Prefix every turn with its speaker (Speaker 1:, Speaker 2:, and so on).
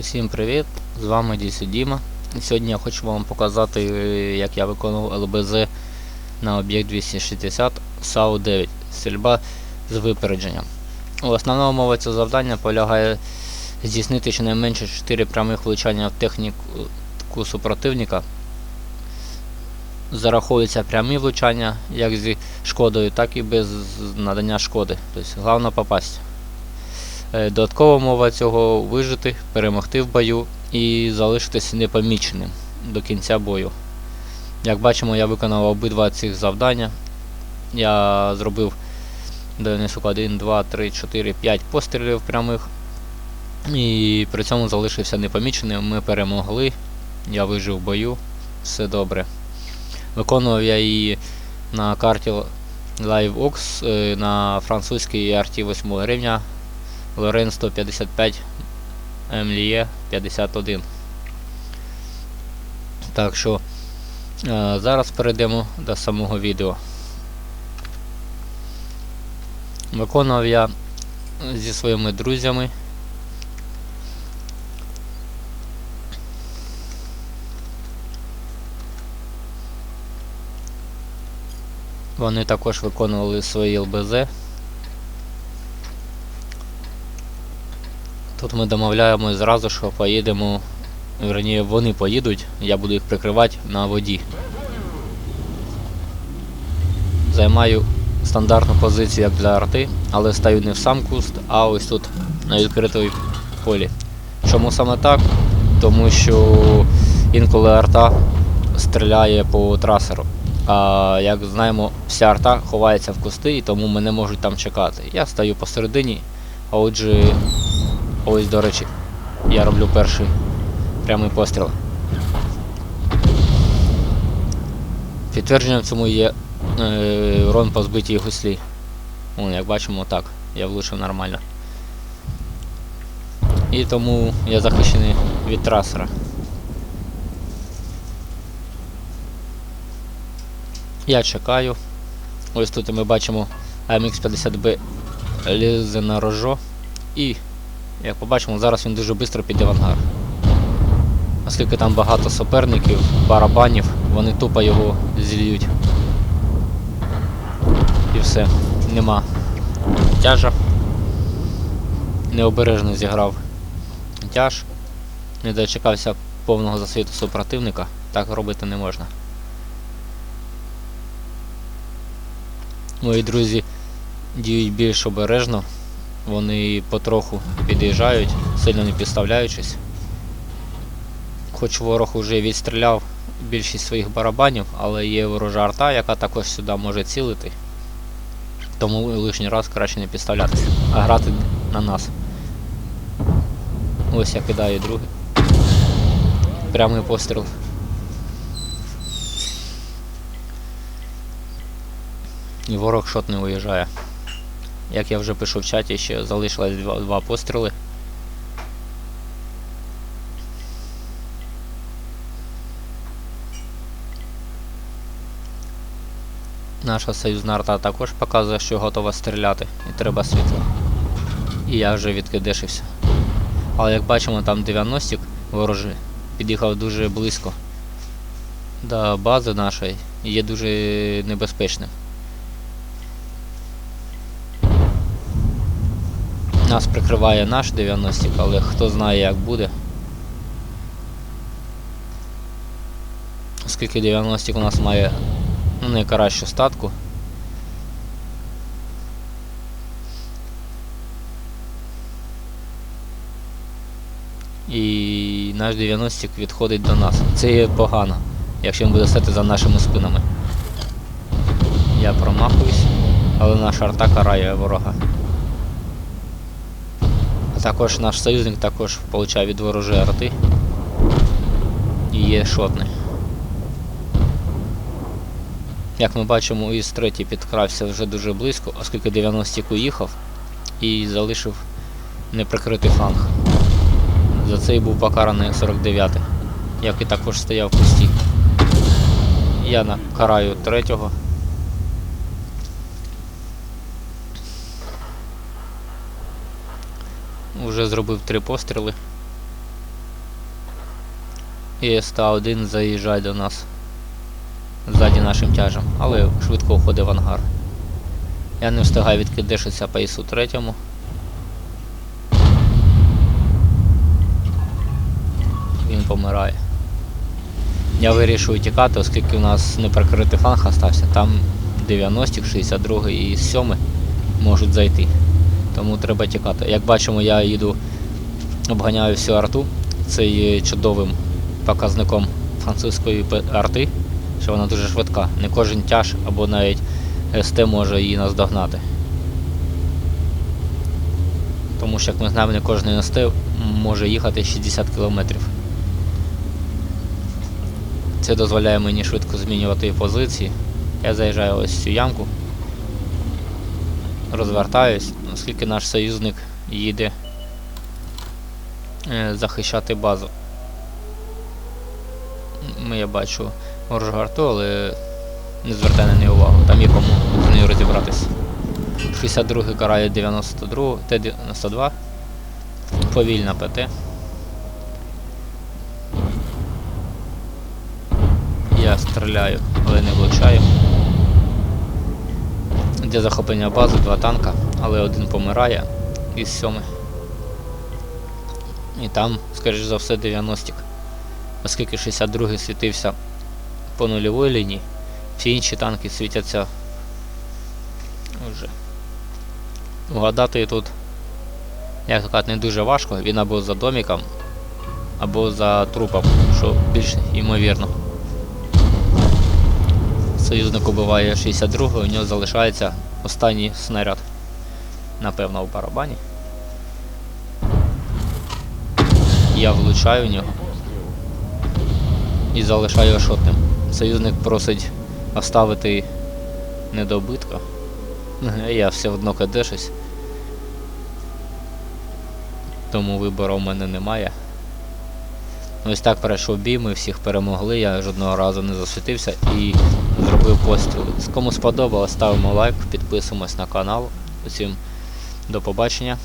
Speaker 1: Усім привіт! З вами Дісі Діма. Сьогодні я хочу вам показати, е, як я виконував ЛБЗ на об'єкт 260 САУ 9. Стрільба з випередженням. Основна умова цього завдання полягає здійснити щонайменше 4 прямих влучання в техніку супротивника. Зараховуються прямі влучання як зі шкодою, так і без надання шкоди. Тобто головне попасть. Е, Додаткова мова цього вижити, перемогти в бою і залишитися непоміченим до кінця бою. Як бачимо, я виконав обидва цих завдання. Я зробив донесок 1, 2, 3, 4, 5 пострілів прямих. І при цьому залишився непоміченим. Ми перемогли. Я вижив в бою. Все добре. Виконував я її на карті LiveOx е, на французькій RT 8 гривня Лорен 155 МЛЄ 51. Так що е, зараз перейдемо до самого відео. Виконував я зі своїми друзями. Вони також виконували свої ЛБЗ. Тут ми домовляємось зразу, що поїдемо. Верніше, вони поїдуть, я буду їх прикривати на воді. Займаю стандартну позицію як для арти, але стаю не в сам куст, а ось тут на відкритій полі. Чому саме так? Тому що інколи арта стріляє по трасеру. А як знаємо, вся арта ховається в кусти і тому мене можуть там чекати. Я стою посередині, а отже Ось, до речі, я роблю перший прямий постріл. Підтвердженням цьому є е, урон по збитій гуслі. Вон, як бачимо, так, я влучив нормально. І тому я захищений від трасера. Я чекаю. Ось тут ми бачимо AMX-50B лізе на рожо і як побачимо, зараз він дуже швидко піде в ангар. Оскільки там багато суперників, барабанів, вони тупо його зільють. І все, нема тяжа. Необережно зіграв тяж. Не дочекався повного засвіту супротивника. Так робити не можна. Мої друзі діють більш обережно. Вони потроху під'їжджають, сильно не підставляючись. Хоч ворог уже відстріляв більшість своїх барабанів, але є ворожа арта, яка також сюди може цілити. Тому лишній раз краще не підставлятися, а грати на нас. Ось я кидаю другий. Прямий постріл. І ворог шот не виїжджає. Як я вже пишу в чаті, ще залишилось два, два постріли. Наша союзна арта також показує, що готова стріляти і треба світло. І я вже відкидешився. Але як бачимо, там 90-ік ворожий під'їхав дуже близько до бази нашої і є дуже небезпечним. Нас прикриває наш 90 але хто знає як буде. Оскільки 90 у нас має ну, найкращу статку. І наш 90 відходить до нас. Це є погано, якщо він буде стати за нашими спинами. Я промахуюсь, але наша арта карає ворога. Також наш союзник також получає від ворожої арти і є шотний. Як ми бачимо, із третій підкрався вже дуже близько, оскільки 90 уїхав і залишив неприкритий фланг. За це і був покараний 49-й, як і також стояв в кусті. Я накараю третього. Уже зробив три постріли. і СТА-1 заїжджає до нас ззаді нашим тяжем, але швидко входить в ангар. Я не встигаю відкидишитися по ісу третьому. Він помирає. Я вирішую тікати, оскільки у нас неприкритий фланг остався. Там 90 62 і 7 можуть зайти. Тому треба тікати. Як бачимо, я їду, обганяю всю арту. Це є чудовим показником французької арти, що вона дуже швидка. Не кожен тяж або навіть СТ може її наздогнати. Тому що, як ми знаємо, не кожен СТ може їхати 60 км. Це дозволяє мені швидко змінювати позиції. Я заїжджаю ось в цю ямку. Розвертаюсь, оскільки наш союзник їде е, захищати базу. М, Я бачу ворожу арту, але не звертай на неї увагу, там є кому з нею розібратися. 62-й карає 92, Т-92. Повільна ПТ. Я стріляю, але не влучаю. Для захоплення бази два танка, але один помирає із сьоми. І там, скоріш за все, 90 Оскільки 62-й світився по нульовій лінії, всі інші танки світяться вже. Угадати тут, як сказати, не дуже важко. Він або за доміком, або за трупом, що більш ймовірно. Союзник убиває 62-го, у нього залишається останній снаряд. Напевно, в барабані. Я влучаю в нього. І залишаю шотним. Союзник просить оставити недобитка. Я все одно кадешусь. Тому вибору в мене немає. Ось так пройшов бій, ми всіх перемогли, я жодного разу не засвітився і зробив постріли. Кому сподобалось, ставимо лайк, підписуємось на канал. Усім до побачення.